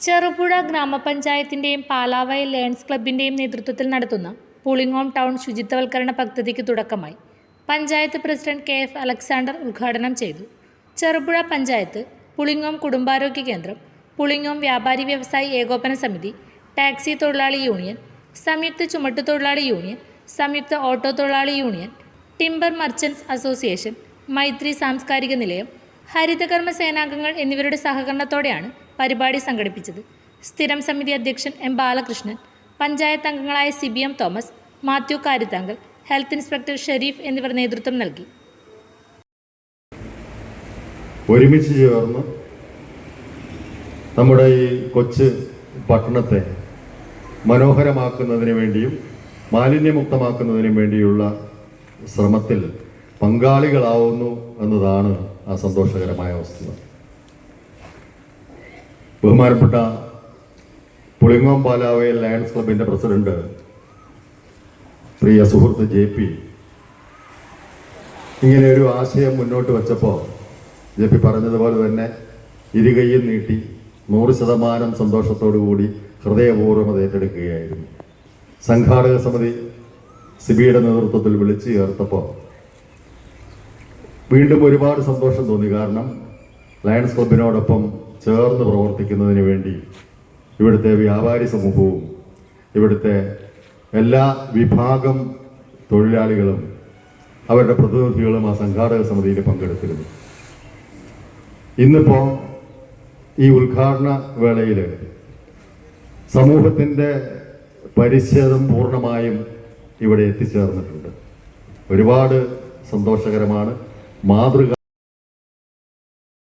ചെറുപുഴ ഗ്രാമപഞ്ചായത്തിന്റെയും പാലാവയൽ ലയൺസ് ക്ലബിന്റെയും നേതൃത്വത്തിൽ നടത്തുന്ന പുളിങ്ങോം ടൗൺ ശുചിത്വവൽക്കരണ പദ്ധതിക്ക് തുടക്കമായി panchayat president K F Alexander ഉദ്ഘാടനം ചെയ്തു. ചെറുപുഴ പഞ്ചായത്ത് പുളിങ്ങോം കുടുംബാരോഗ്യ കേന്ദ്രം പുളിങ്ങോം വ്യാപാരി വ്യവസായി ഏകോപന സമിതി ടാക്സി തൊഴിലാളി യൂണിയൻ സംയുക്ത ചുമട്ടു തൊഴിലാളി യൂണിയൻ സംയുക്ത ഓട്ടോ തൊഴിലാളി union timber merchants association Maithri സാംസ്കാരിക നിലയം ഹരിതകർമ്മ സേനാംഗങ്ങൾ എന്നിവരുടെ സഹകരണത്തോടെയാണ് പരിപാടി സംഘടിപ്പിച്ചത് സ്ഥിരം സമിതി അധ്യക്ഷൻ എം ബാലകൃഷ്ണൻ പഞ്ചായത്ത് അംഗങ്ങളായ C B M Thomas Mathew Karithankal health inspector Sherif എന്നിവർ നേതൃത്വം നൽകി. ഒരുമിച്ച് ചേർന്ന് നമ്മുടെ ഈ കൊച്ച് പട്ടണത്തെ മനോഹരമാക്കുന്നതിന് വേണ്ടിയും മാലിന്യമുക്തമാക്കുന്നതിനും വേണ്ടിയുള്ള ശ്രമത്തിൽ പങ്കാളികളാവുന്നു എന്നതാണ് ആ സന്തോഷകരമായ വസ്തുത. ബഹുമാനപ്പെട്ട പുളിങ്ങോം പാലാവയൽ ലയൺസ് ക്ലബിന്റെ പ്രസിഡന്റ് പ്രിയ സുഹൃത്ത് ജെ പി. ഇങ്ങനെ ഒരു ആശയം മുന്നോട്ട് വച്ചപ്പോൾ ജെ പി പറഞ്ഞതുപോലെ തന്നെ ഇരുകൈയും നീട്ടി നൂറ് ശതമാനം സന്തോഷത്തോടു കൂടി ഹൃദയപൂർവം അത് ഏറ്റെടുക്കുകയായിരുന്നു. സംഘാടക സമിതി സിബിയുടെ നേതൃത്വത്തിൽ വിളിച്ചു ചേർത്തപ്പോൾ വീണ്ടും ഒരുപാട് സന്തോഷം തോന്നി. കാരണം ലയൺസ് ക്ലബിനോടൊപ്പം ചേർന്ന് പ്രവർത്തിക്കുന്നതിന് വേണ്ടി ഇവിടുത്തെ വ്യാപാരി സമൂഹവും ഇവിടുത്തെ എല്ലാ വിഭാഗം തൊഴിലാളികളും അവരുടെ പ്രതിനിധികളും ആ സംഘാടക സമിതിയിൽ പങ്കെടുത്തിരുന്നു. ഇന്നിപ്പോ ഈ ഉദ്ഘാടന വേളയിൽ സമൂഹത്തിന്റെ പരിച്ഛേദം പൂർണമായും ഇവിടെ എത്തിച്ചേർന്നിട്ടുണ്ട്. ഒരുപാട് സന്തോഷകരമാണ്. മാതൃക